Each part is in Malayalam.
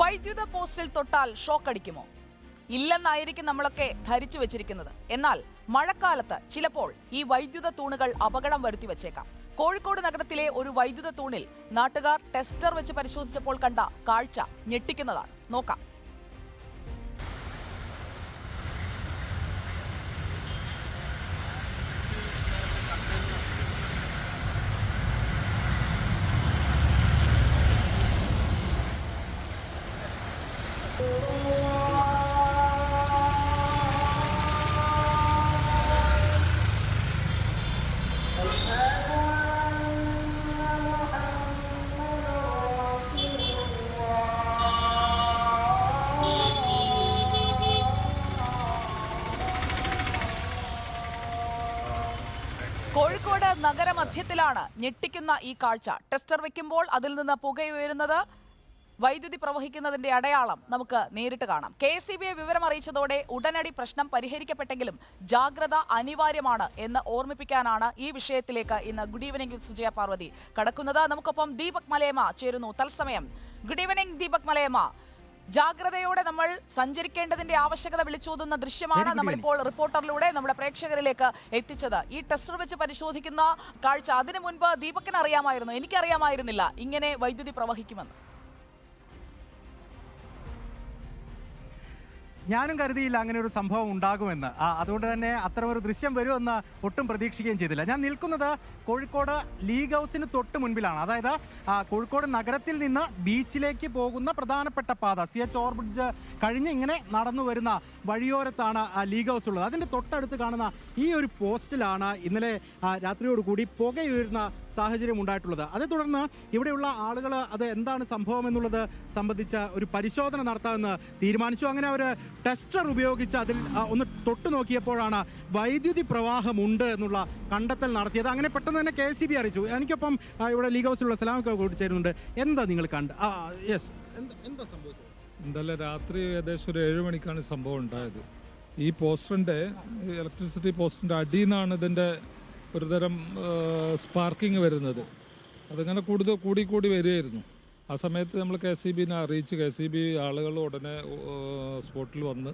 വൈദ്യുത പോസ്റ്റിൽ തൊട്ടാൽ ഷോക്ക് അടിക്കുമോ? ഇല്ലെന്നായിരിക്കും നമ്മളൊക്കെ ധരിച്ചു വെച്ചിരിക്കുന്നത്. എന്നാൽ മഴക്കാലത്ത് ചിലപ്പോൾ ഈ വൈദ്യുത തൂണുകൾ അപകടം വരുത്തി വച്ചേക്കാം. കോഴിക്കോട് നഗരത്തിലെ ഒരു വൈദ്യുത തൂണിൽ നാട്ടുകാർ ടെസ്റ്റർ വെച്ച് പരിശോധിച്ചപ്പോൾ കണ്ട കാഴ്ച ഞെട്ടിക്കുന്നതാണ്. നോക്കാം. കോഴിക്കോട് നഗരമധ്യത്തിലാണ് ഞെട്ടിക്കുന്ന ഈ കാഴ്ച. ടെസ്റ്റർ വെക്കുമ്പോൾ അതിൽ നിന്ന് പുകയുയരുന്നത് വൈദ്യുതി പ്രവഹിക്കുന്നതിന്റെ അടയാളം നമുക്ക് നേരിട്ട് കാണാം. കെ എസ് വിവരം അറിയിച്ചതോടെ ഉടനടി പ്രശ്നം പരിഹരിക്കപ്പെട്ടെങ്കിലും ജാഗ്രത അനിവാര്യമാണ് എന്ന് ഓർമ്മിപ്പിക്കാനാണ് ഈ വിഷയത്തിലേക്ക് ഇന്ന് ഗുഡ് ഈവനിംഗ് സുജയ പാർവതി കടക്കുന്നത്. നമുക്കൊപ്പം ദീപക് മലയമ്മ ചേരുന്നു. തത്സമയം. Good evening Deepak Malayamma. ജാഗ്രതയോടെ നമ്മൾ സഞ്ചരിക്കേണ്ടതിന്റെ ആവശ്യകത വിളിച്ചോതുന്ന ദൃശ്യമാണ് നമ്മളിപ്പോൾ റിപ്പോർട്ടറിലൂടെ നമ്മുടെ പ്രേക്ഷകരിലേക്ക് എത്തിച്ചത്. ഈ ടെസ്റ്റർ വെച്ച് പരിശോധിക്കുന്ന കാഴ്ച അതിനു മുൻപ് ദീപക്കിന് അറിയാമായിരുന്നു. എനിക്കറിയാമായിരുന്നില്ല ഇങ്ങനെ വൈദ്യുതി പ്രവഹിക്കുമെന്ന്. ഞാനും കരുതിയില്ല അങ്ങനെ ഒരു സംഭവം ഉണ്ടാകുമെന്ന്. അതുകൊണ്ട് തന്നെ അത്തരമൊരു ദൃശ്യം വരുമെന്ന് ഒട്ടും പ്രതീക്ഷിക്കുകയും ചെയ്തില്ല. ഞാൻ നിൽക്കുന്നത് കോഴിക്കോട് ലീഗ് ഹൗസിന് തൊട്ട് മുൻപിലാണ്. അതായത് കോഴിക്കോട് നഗരത്തിൽ നിന്ന് ബീച്ചിലേക്ക് പോകുന്ന പ്രധാനപ്പെട്ട പാത സി എച്ച് ഓവർബ്രിഡ്ജ് കഴിഞ്ഞ് ഇങ്ങനെ നടന്നു വരുന്ന വഴിയോരത്താണ് ലീഗ് ഹൗസ് ഉള്ളത്. അതിന്റെ തൊട്ടടുത്ത് കാണുന്ന ഈ ഒരു പോസ്റ്റിലാണ് ഇന്നലെ രാത്രിയോടുകൂടി പുകയുയരുന്ന സാഹചര്യം ഉണ്ടായിട്ടുള്ളത്. അതേ തുടർന്ന് ഇവിടെയുള്ള ആളുകൾ അത് എന്താണ് സംഭവം എന്നുള്ളത് സംബന്ധിച്ച ഒരു പരിശോധന നടത്താമെന്ന് തീരുമാനിച്ചു. അങ്ങനെ അവർ ടെസ്റ്റർ ഉപയോഗിച്ച് അതിൽ ഒന്ന് തൊട്ടു നോക്കിയപ്പോഴാണ് വൈദ്യുതി പ്രവാഹം ഉണ്ട് എന്നുള്ള കണ്ടെത്തൽ നടത്തിയത്. അങ്ങനെ പെട്ടെന്ന് തന്നെ കെ സി ബി അറിയിച്ചു. എനിക്കൊപ്പം ഇവിടെ ലീഗ് ഹൗസിലുള്ള സലാമൊക്കെ കൂട്ടിച്ചേരുന്നുണ്ട് ചേരുന്നുണ്ട്. എന്താ നിങ്ങൾ കണ്ട് യെസ് എന്താ സംഭവിച്ചത്? ഇന്നലെ രാത്രി ഏകദേശം ഒരു ഏഴ് മണിക്കാണ് സംഭവം ഉണ്ടായത്. ഈ പോസ്റ്ററിന്റെ ഇലക്ട്രിസിറ്റി പോസ്റ്ററിന്റെ അടിയിൽ നിന്നാണ് ഇതിന്റെ ഒരുതരം സ്പാർക്കിംഗ് വരുന്നത്. അതങ്ങനെ കൂടുതൽ കൂടി കൂടി വരികയായിരുന്നു. ആ സമയത്ത് നമ്മൾ കെ സി ബിനെ അറിയിച്ച് കെ സി ബി ആളുകൾ ഉടനെ സ്പോട്ടിൽ വന്ന്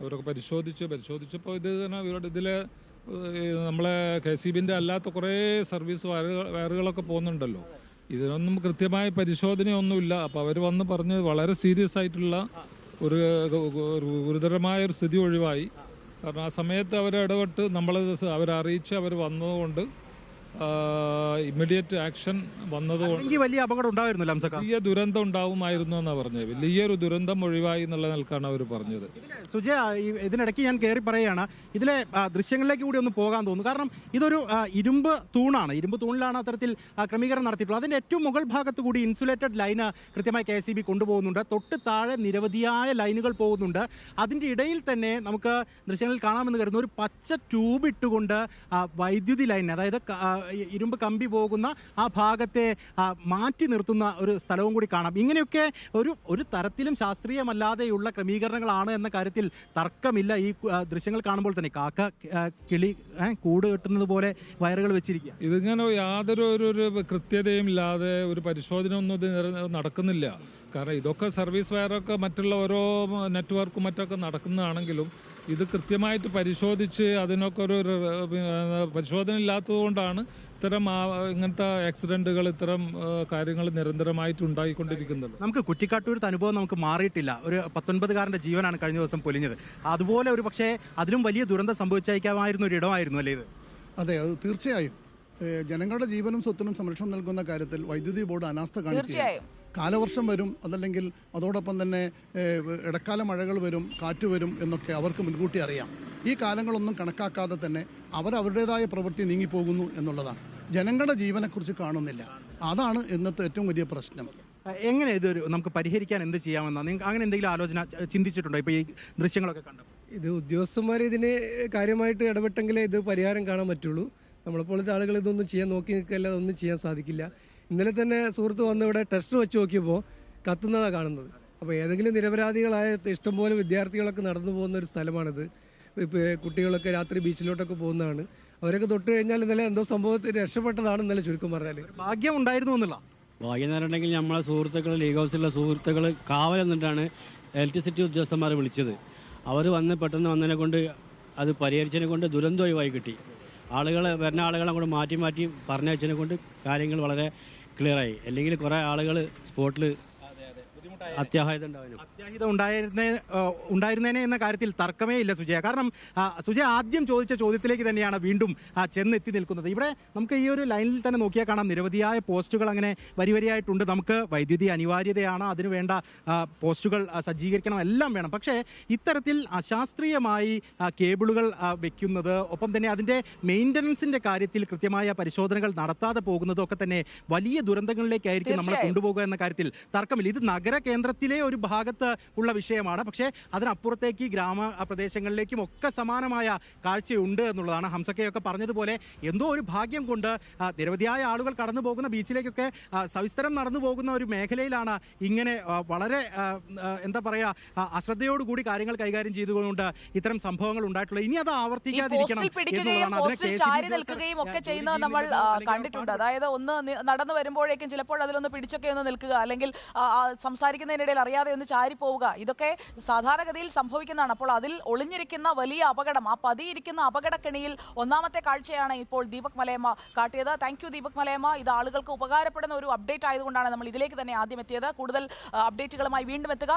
അവരൊക്കെ പരിശോധിച്ച് പരിശോധിച്ചപ്പോൾ ഇത് തന്നെ ഇവരുടെ ഇതിലെ നമ്മളെ കെ സി ബിന്റെ അല്ലാത്ത കുറേ സർവീസ് വയറുകൾ വയറുകളൊക്കെ പോകുന്നുണ്ടല്ലോ. ഇതിനൊന്നും കൃത്യമായ പരിശോധനയൊന്നുമില്ല. അപ്പോൾ അവർ വന്ന് പറഞ്ഞ് വളരെ സീരിയസ് ആയിട്ടുള്ള ഒരു ഒരു ഗുരുതരമായ ഒരു സ്ഥിതി ഒഴിവായി. കാരണം ആ സമയത്ത് അവരിടപെട്ട് നമ്മളെ അവരറിയിച്ച് അവർ വന്നതുകൊണ്ട് ഇമ്മീഡിയറ്റ് ആക്ഷൻ വന്നതുകൊണ്ട് വലിയ അപകടം ഉണ്ടായിരുന്നില്ല വലിയ ദുരന്തം ഉണ്ടാവുമായിരുന്നു എന്നാണ് പറഞ്ഞത്. വലിയൊരു ദുരന്തം ഒഴിവായി എന്നുള്ള നിലക്കാണ് അവർ പറഞ്ഞത്. സുജയ ഇതിനിടയ്ക്ക് ഞാൻ കയറി പറയുകയാണ് ഇതിലെ ദൃശ്യങ്ങളിലേക്ക് കൂടി ഒന്ന് പോകാൻ തോന്നുന്നു. കാരണം ഇതൊരു ഇരുമ്പ് തൂണാണ്. ഇരുമ്പ് തൂണിലാണ് അത്തരത്തിൽ ക്രമീകരണം നടത്തിയിട്ടുള്ളത്. അതിന്റെ ഏറ്റവും മുകൾ ഭാഗത്ത് കൂടി ഇൻസുലേറ്റഡ് ലൈന് കൃത്യമായി കെ എസ് കൊണ്ടുപോകുന്നുണ്ട്. തൊട്ട് താഴെ നിരവധിയായ ലൈനുകൾ പോകുന്നുണ്ട്. അതിന്റെ ഇടയിൽ തന്നെ നമുക്ക് ദൃശ്യങ്ങളിൽ കാണാമെന്ന് കരുതുന്ന ഒരു പച്ച ട്യൂബ് ഇട്ടുകൊണ്ട് വൈദ്യുതി ലൈൻ അതായത് ഇരുമ്പ് കമ്പി പോകുന്ന ആ ഭാഗത്തെ മാറ്റി നിർത്തുന്ന ഒരു സ്ഥലവും കൂടി കാണാം. ഇങ്ങനെയൊക്കെ ഒരു ഒരു തരത്തിലും ശാസ്ത്രീയമല്ലാതെയുള്ള ക്രമീകരണങ്ങളാണ് എന്ന കാര്യത്തിൽ തർക്കമില്ല ഈ ദൃശ്യങ്ങൾ കാണുമ്പോൾ തന്നെ. കാക്ക കിളി കൂട് കെട്ടുന്നത് പോലെ വയറുകൾ വെച്ചിരിക്കുക. ഇതിങ്ങനെ യാതൊരു ഒരു കൃത്യതയും ഇല്ലാതെ ഒരു പരിശോധന ഒന്നും നടക്കുന്നില്ല. കാരണം ഇതൊക്കെ സർവീസ് വയറൊക്കെ മറ്റുള്ള ഓരോ നെറ്റ്വർക്കും മറ്റൊക്കെ നടക്കുന്നതാണെങ്കിലും ഇത് കൃത്യമായിട്ട് പരിശോധിച്ച് അതിനൊക്കെ ഒരു പരിശോധന ഇല്ലാത്തതുകൊണ്ടാണ് ഇത്തരം ഇങ്ങനത്തെ ആക്സിഡന്റുകൾ ഇത്തരം കാര്യങ്ങൾ നിരന്തരമായിട്ട് ഉണ്ടായിക്കൊണ്ടിരിക്കുന്നത് നമുക്ക് കുറ്റിക്കാട്ടൂരത്തെ അനുഭവം നമുക്ക് മാറിയിട്ടില്ല. ഒരു പത്തൊൻപതുകാരന്റെ ജീവനാണ് കഴിഞ്ഞ ദിവസം പൊലിഞ്ഞത്. അതുപോലെ ഒരു പക്ഷേ അതിലും വലിയ ദുരന്തം സംഭവിച്ചേക്കാമായിരുന്നു ഒരു ഇടമായിരുന്നു അല്ലേ ഇത്? അതെ അത് തീർച്ചയായും. ജനങ്ങളുടെ ജീവനും സ്വത്തിനും സംരക്ഷണം നൽകുന്ന കാര്യത്തിൽ വൈദ്യുതി ബോർഡ് അനാസ്ഥ തീർച്ചയായും. കാലവർഷം വരും അതല്ലെങ്കിൽ അതോടൊപ്പം തന്നെ ഇടക്കാല മഴകൾ വരും കാറ്റ് വരും എന്നൊക്കെ അവർക്ക് മുൻകൂട്ടി അറിയാം. ഈ കാലങ്ങളൊന്നും കണക്കാക്കാതെ തന്നെ അവരവരുടേതായ പ്രവൃത്തി നീങ്ങിപ്പോകുന്നു എന്നുള്ളതാണ്. ജനങ്ങളുടെ ജീവനെക്കുറിച്ച് കാണുന്നില്ല. അതാണ് ഇന്നത്തെ ഏറ്റവും വലിയ പ്രശ്നം. എങ്ങനെ ഇതൊരു നമുക്ക് പരിഹരിക്കാൻ എന്ത് ചെയ്യാമെന്നാണ് നിങ്ങൾക്ക് അങ്ങനെ എന്തെങ്കിലും ആലോചന ചിന്തിച്ചിട്ടുണ്ടോ? ഇപ്പോൾ ഈ ദൃശ്യങ്ങളൊക്കെ കണ്ടപ്പോൾ ഇത് ഉദ്യോഗസ്ഥന്മാർ ഇതിന് കാര്യമായിട്ട് ഇടപെട്ടെങ്കിലേ ഇത് പരിഹാരം കാണാൻ പറ്റുള്ളൂ. നമ്മളെപ്പോലത്തെ ആളുകൾ ഇതൊന്നും ചെയ്യാൻ നോക്കി നിൽക്കല്ല അതൊന്നും ചെയ്യാൻ സാധിക്കില്ല. ഇന്നലെ തന്നെ സുഹൃത്ത് വന്ന് ഇവിടെ ടെസ്റ്റ് വെച്ച് നോക്കിയപ്പോൾ കത്തുന്നതാണ് കാണുന്നത്. അപ്പോൾ ഏതെങ്കിലും നിരപരാധികളായ ഇഷ്ടംപോലെ വിദ്യാർത്ഥികളൊക്കെ നടന്നു പോകുന്ന ഒരു സ്ഥലമാണിത്. ഇപ്പോൾ കുട്ടികളൊക്കെ രാത്രി ബീച്ചിലോട്ടൊക്കെ പോകുന്നതാണ്. അവരൊക്കെ തൊട്ട് കഴിഞ്ഞാൽ ഇന്നലെ എന്തോ സംഭവത്തിൽ രക്ഷപ്പെട്ടതാണ് ഇന്നലെ ചുരുക്കം പറഞ്ഞാൽ ഭാഗ്യം ഉണ്ടായിരുന്നു എന്നുള്ള. ഭാഗ്യം എന്ന് പറഞ്ഞിട്ടുണ്ടെങ്കിൽ നമ്മളെ സുഹൃത്തുക്കൾ ലീഗ് ഹൗസിലെ സുഹൃത്തുക്കൾ കാവൽ എന്നിട്ടാണ് ഇലക്ട്രിസിറ്റി ഉദ്യോഗസ്ഥന്മാർ വിളിച്ചത്. അവർ വന്ന് പെട്ടെന്ന് വന്നതിനെ കൊണ്ട് അത് പരിഹരിച്ചതിനെ കൊണ്ട് ദുരന്തമായി കിട്ടി. ആളുകൾ വരുന്ന ആളുകളെ കൂടെ മാറ്റി മാറ്റി പറഞ്ഞയച്ചതിനെ കൊണ്ട് കാര്യങ്ങൾ വളരെ ക്ലിയറായി അല്ലെങ്കിൽ കുറേ ആളുകൾ സ്പോട്ടിൽ അത്യാഹിതം അത്യാഹിത ഉണ്ടായിരുന്നേ ഉണ്ടായിരുന്നേനെ എന്ന കാര്യത്തിൽ തർക്കമേ ഇല്ല സുജയ. കാരണം സുജയ ആദ്യം ചോദിച്ച ചോദ്യത്തിലേക്ക് തന്നെയാണ് വീണ്ടും ചെന്നെത്തി നിൽക്കുന്നത്. ഇവിടെ നമുക്ക് ഈ ഒരു ലൈനിൽ തന്നെ നോക്കിയാൽ കാണാം. നിരവധിയായ പോസ്റ്റുകൾ അങ്ങനെ വരി വരിയായിട്ടുണ്ട്. നമുക്ക് വൈദ്യുതി അനിവാര്യതയാണ്. അതിനുവേണ്ട പോസ്റ്റുകൾ സജ്ജീകരിക്കണം. എല്ലാം വേണം. പക്ഷേ ഇത്തരത്തിൽ അശാസ്ത്രീയമായി കേബിളുകൾ വെക്കുന്നത് ഒപ്പം തന്നെ അതിന്റെ മെയിന്റനൻസിന്റെ കാര്യത്തിൽ കൃത്യമായ പരിശോധനകൾ നടത്താതെ പോകുന്നതൊക്കെ തന്നെ വലിയ ദുരന്തങ്ങളിലേക്കായിരിക്കും നമ്മളെ തീർച്ചയായും. കൊണ്ടുപോകുക എന്ന കാര്യത്തിൽ തർക്കമില്ല. ഇത് നഗര കേന്ദ്രത്തിലെ ഒരു ഭാഗത്ത് ഉള്ള വിഷയമാണ്. പക്ഷേ അതിനപ്പുറത്തേക്ക് ഗ്രാമ പ്രദേശങ്ങളിലേക്കും ഒക്കെ സമാനമായ കാഴ്ചയുണ്ട് എന്നുള്ളതാണ് ഹംസക്കയൊക്കെ പറഞ്ഞതുപോലെ എന്തോ ഒരു ഭാഗ്യം കൊണ്ട് നിരവധിയായ ആളുകൾ കടന്നു പോകുന്ന ബീച്ചിലേക്കൊക്കെ സവിസ്തരം നടന്നു പോകുന്ന ഒരു മേഖലയിലാണ് ഇങ്ങനെ വളരെ എന്താ പറയുക അശ്രദ്ധയോടുകൂടി കാര്യങ്ങൾ കൈകാര്യം ചെയ്തുകൊണ്ട് ഇത്തരം സംഭവങ്ങൾ ഉണ്ടായിട്ടുള്ളത്. ഇനി അത് ആവർത്തിക്കാതിരിക്കണം ചാരി നിൽക്കുകയും ഒക്കെ ചെയ്യുന്നത് നമ്മൾ കണ്ടിട്ടുണ്ട്. അതായത് ഒന്ന് നടന്നു വരുമ്പോഴേക്കും ചിലപ്പോൾ അതിലൊന്ന് പിടിച്ചൊക്കെ ഒന്ന് നിൽക്കുക അല്ലെങ്കിൽ ആ, സംസാരിക്കുന്നതിനിടയിൽ അറിയാതെ ഒന്ന് ചാരി പോവുക ഇതൊക്കെ സാധാരണഗതിയിൽ സംഭവിക്കുന്നതാണ്. അപ്പോൾ അതിൽ ഒളിഞ്ഞിരിക്കുന്ന വലിയ അപകടം ആ പതിയിരിക്കുന്ന അപകടക്കെണിയിൽ ഒന്നാമത്തെ കാഴ്ചയാണ് ഇപ്പോൾ ദീപക് മലയമ്മ കാട്ടിയത്. Thank you Deepak Malayamma. ഇത് ആളുകൾക്ക് ഉപകാരപ്പെടുന്ന ഒരു അപ്ഡേറ്റ് ആയതുകൊണ്ടാണ് നമ്മൾ ഇതിലേക്ക് തന്നെ ആദ്യം എത്തിയത്. കൂടുതൽ അപ്ഡേറ്റുകളുമായി വീണ്ടും എത്തുക.